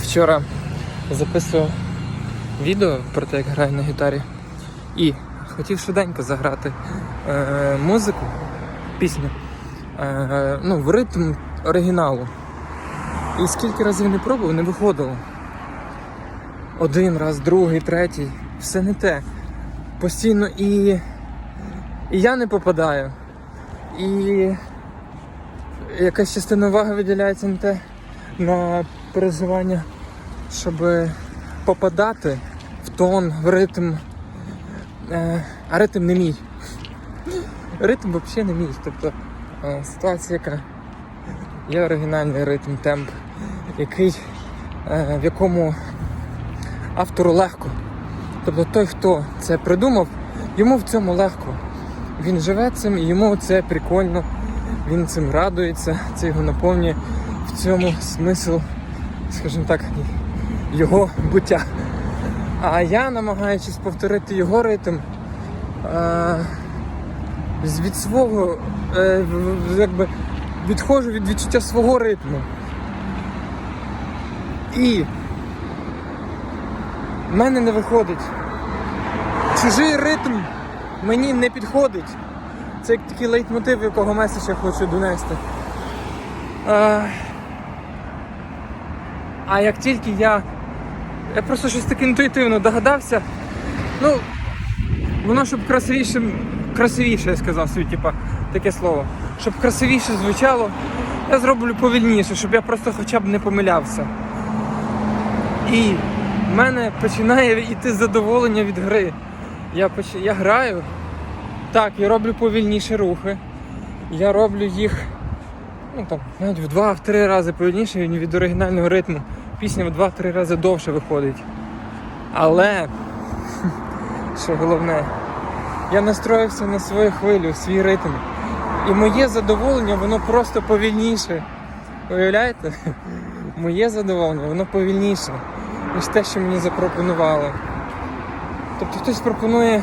Вчора записував відео про те, як граю на гітарі. І хотів швиденько заграти е, музику, пісню, е, ну, в ритм оригіналу. І скільки разів не пробував, не виходило. Один раз, другий, третій, все не те. Постійно і, і я не попадаю. І якась частина уваги виділяється на те, на переживання, щоб попадати в тон, в ритм. Е, а ритм не мій. Ритм взагалі не мій. Тобто е, ситуація, яка є оригінальний ритм, темп, який, е, в якому автору легко. Тобто той, хто це придумав, йому в цьому легко. Він живе цим і йому це прикольно, він цим радується, це його наповнює в цьому смисл, скажімо так, його буття. А я, намагаючись повторити його ритм, від свого, е, якби відходжу від відчуття свого ритму. І в мене не виходить. Чужий ритм мені не підходить. Це як такий лейтмотив, якого меседж я хочу донести. А, як тільки я. Я просто щось таке інтуїтивно догадався. Ну, воно щоб красивіше, красивіше, я сказав собі, типа, таке слово. Щоб красивіше звучало, я зроблю повільніше, щоб я просто хоча б не помилявся. І в мене починає йти задоволення від гри. Я, поч... я граю, так, я роблю повільніші рухи. Я роблю їх ну, там, навіть в два-три рази повільніше від оригінального ритму. Пісня в два-три рази довше виходить. Але, що головне, я настроївся на свою хвилю, свій ритм. І моє задоволення, воно просто повільніше. Уявляєте? Моє задоволення, воно повільніше, ніж те, що мені запропонували. Тобто хтось пропонує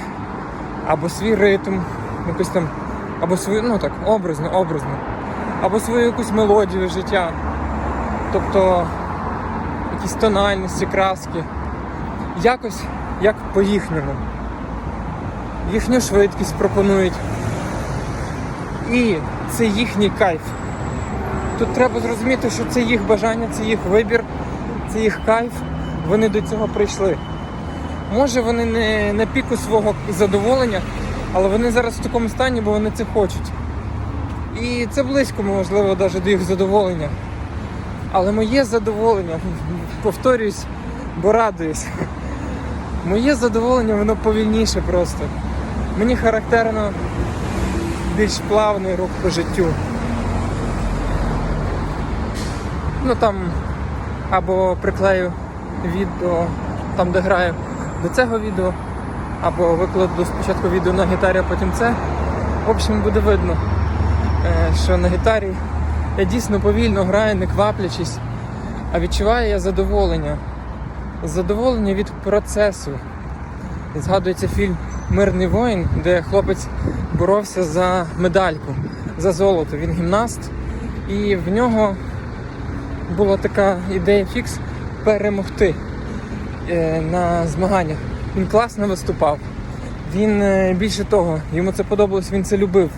або свій ритм, якусь там, або свою, ну так, образно, образно, або свою якусь мелодію життя. Тобто якісь тональності, краски. Якось як по-їхньому. Їхню швидкість пропонують. І це їхній кайф. Тут треба зрозуміти, що це їх бажання, це їх вибір, це їх кайф. Вони до цього прийшли. Може вони не на піку свого задоволення, але вони зараз в такому стані, бо вони це хочуть. І це близько, можливо, навіть до їх задоволення. Але моє задоволення, повторююсь, бо радуюсь. Моє задоволення, воно повільніше просто. Мені характерно більш плавний рух по життю. Ну там або приклею відео там, де граю до цього відео, або викладу спочатку відео на гітарі, а потім це. В общем, буде видно, що на гітарі я дійсно повільно граю, не кваплячись, а відчуваю я задоволення. Задоволення від процесу. Згадується фільм Мирний воїн, де хлопець боровся за медальку, за золото. Він гімнаст, і в нього була така ідея фікс перемогти е, на змаганнях. Він класно виступав. Він е, більше того, йому це подобалось, він це любив.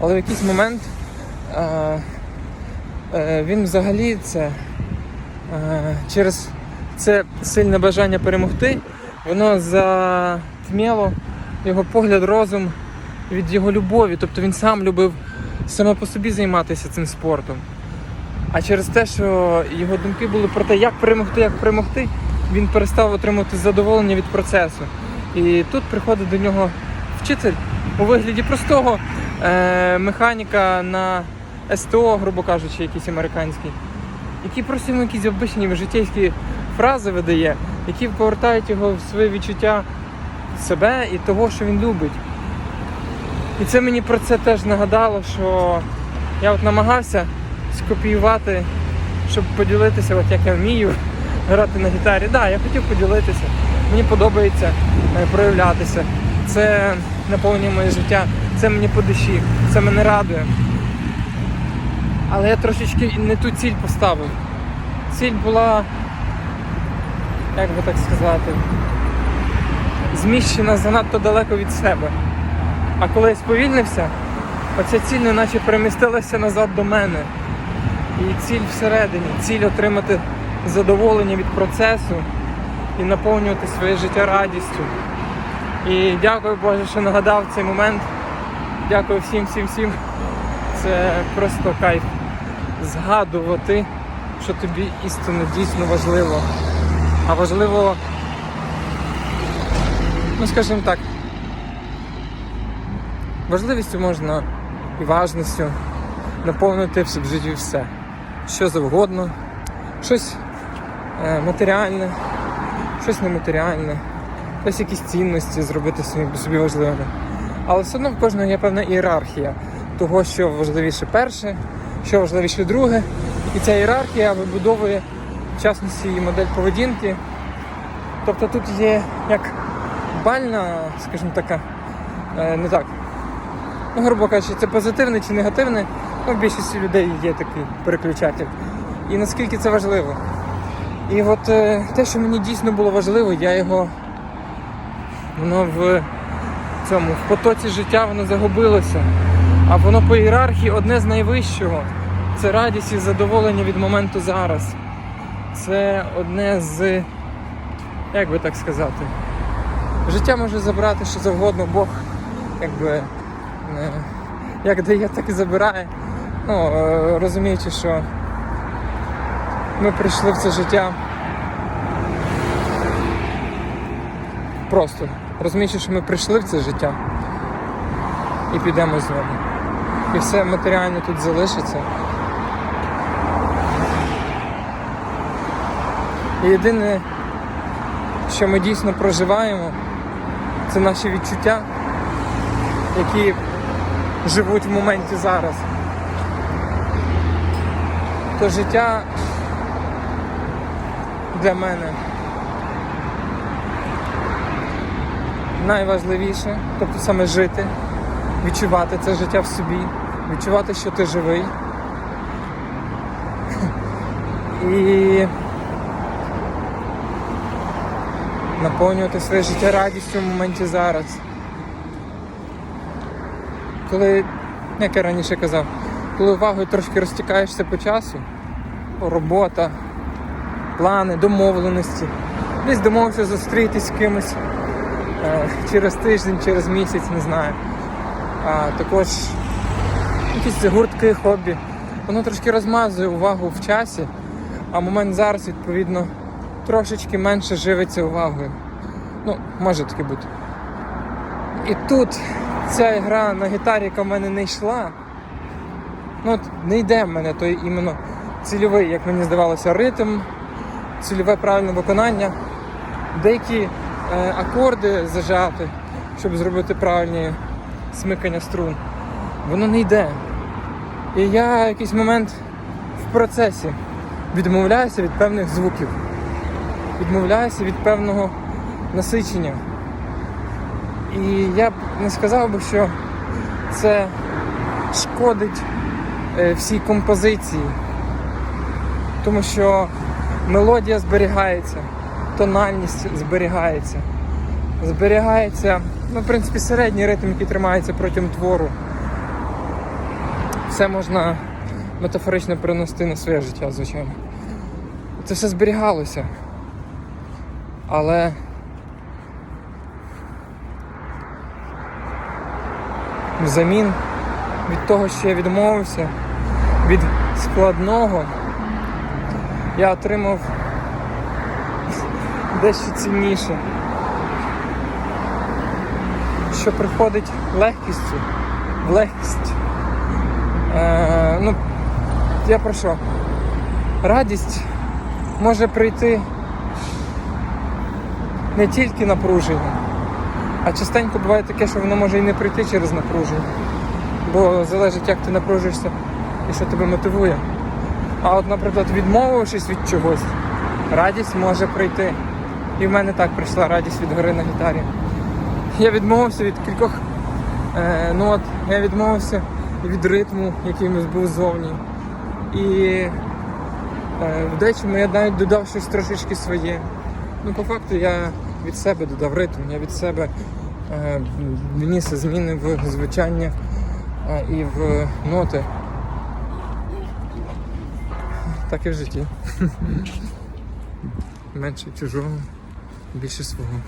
Але в якийсь момент е, е, він взагалі це е, через це сильне бажання перемогти, воно затьміло його погляд, розум від його любові. Тобто він сам любив саме по собі займатися цим спортом. А через те, що його думки були про те, як перемогти, як перемогти, він перестав отримувати задоволення від процесу. І тут приходить до нього вчитель у вигляді простого е- механіка на СТО, грубо кажучи, якийсь американський, який просто йому якісь обичні життєвські фрази видає, які повертають його в своє відчуття себе і того, що він любить. І це мені про це теж нагадало, що я от намагався скопіювати, щоб поділитися, от як я вмію грати на гітарі. Так, да, я хотів поділитися. Мені подобається е, проявлятися. Це наповнює моє життя, це мені по душі, це мене радує. Але я трошечки не ту ціль поставив. ціль була, як би так сказати, зміщена занадто далеко від себе. А коли я сповільнився, оця ціль неначе перемістилася назад до мене. І ціль всередині, ціль отримати задоволення від процесу і наповнювати своє життя радістю. І дякую Боже, що нагадав цей момент. Дякую всім, всім, всім. Це просто кайф згадувати, що тобі істинно дійсно важливо. А важливо, ну скажімо так, важливістю можна і важністю наповнити в житті все. Що завгодно, щось е, матеріальне, щось нематеріальне, щось якісь цінності зробити собі важливими. Але все одно в кожного є певна ієрархія того, що важливіше перше, що важливіше друге. І ця ієрархія вибудовує в частності і модель поведінки. Тобто тут є як бальна, скажімо така, е, не так. Ну, грубо кажучи, це позитивне чи негативне. Ну, в більшості людей є такий переключатель. І наскільки це важливо. І от е, те, що мені дійсно було важливо, я його воно в цьому в потоці життя воно загубилося. А воно по ієрархії одне з найвищого. Це радість і задоволення від моменту зараз. Це одне з, як би так сказати, життя може забрати що завгодно, Бог якби е, як дає, так і забирає. Ну, е, розуміючи, що ми прийшли в це життя просто розуміючи, що ми прийшли в це життя і підемо з нього. І все матеріально тут залишиться. І єдине, що ми дійсно проживаємо, це наші відчуття, які живуть в моменті зараз. То життя для мене найважливіше, тобто саме жити, відчувати це життя в собі, відчувати, що ти живий. І наповнювати своє життя радістю в моменті зараз. Коли, як я раніше казав, коли увагою трошки розтікаєшся по часу, робота, плани, домовленості, десь домовився зустрітись з кимось через тиждень, через місяць, не знаю. А також якісь гуртки, хобі. Воно трошки розмазує увагу в часі, а момент зараз, відповідно, трошечки менше живиться увагою. Ну, може таке бути. І тут ця гра на гітарі, яка в мене не йшла, ну от не йде в мене той іменно цільовий, як мені здавалося, ритм, цільове правильне виконання. Деякі е, акорди зажати, щоб зробити правильні смикання струн. Воно не йде. І я якийсь момент в процесі відмовляюся від певних звуків, відмовляюся від певного насичення. І я б не сказав би, що це шкодить е, всій композиції, тому що мелодія зберігається, тональність зберігається, зберігається, ну, в принципі, середній ритм, який тримається протягом твору. Все можна метафорично перенести на своє життя, звичайно. Це все зберігалося. Але взамін від того, що я відмовився, від складного, я отримав дещо цінніше, що приходить легкістю, в легкість. Е, ну, я про що? Радість може прийти не тільки напруження, а частенько буває таке, що воно може і не прийти через напруження. Бо залежить, як ти напружишся і що тебе мотивує. А от, наприклад, відмовившись від чогось, радість може прийти. І в мене так прийшла радість від гори на гітарі. Я відмовився від кількох е, нот, я відмовився від ритму, який був ззовні. І Е, В дечому я навіть додав щось трошечки своє. Ну, по факту я від себе додав ритм, я від себе е, вніс зміни в звучання е, і в ноти. Так і в житті. Менше чужого, більше свого.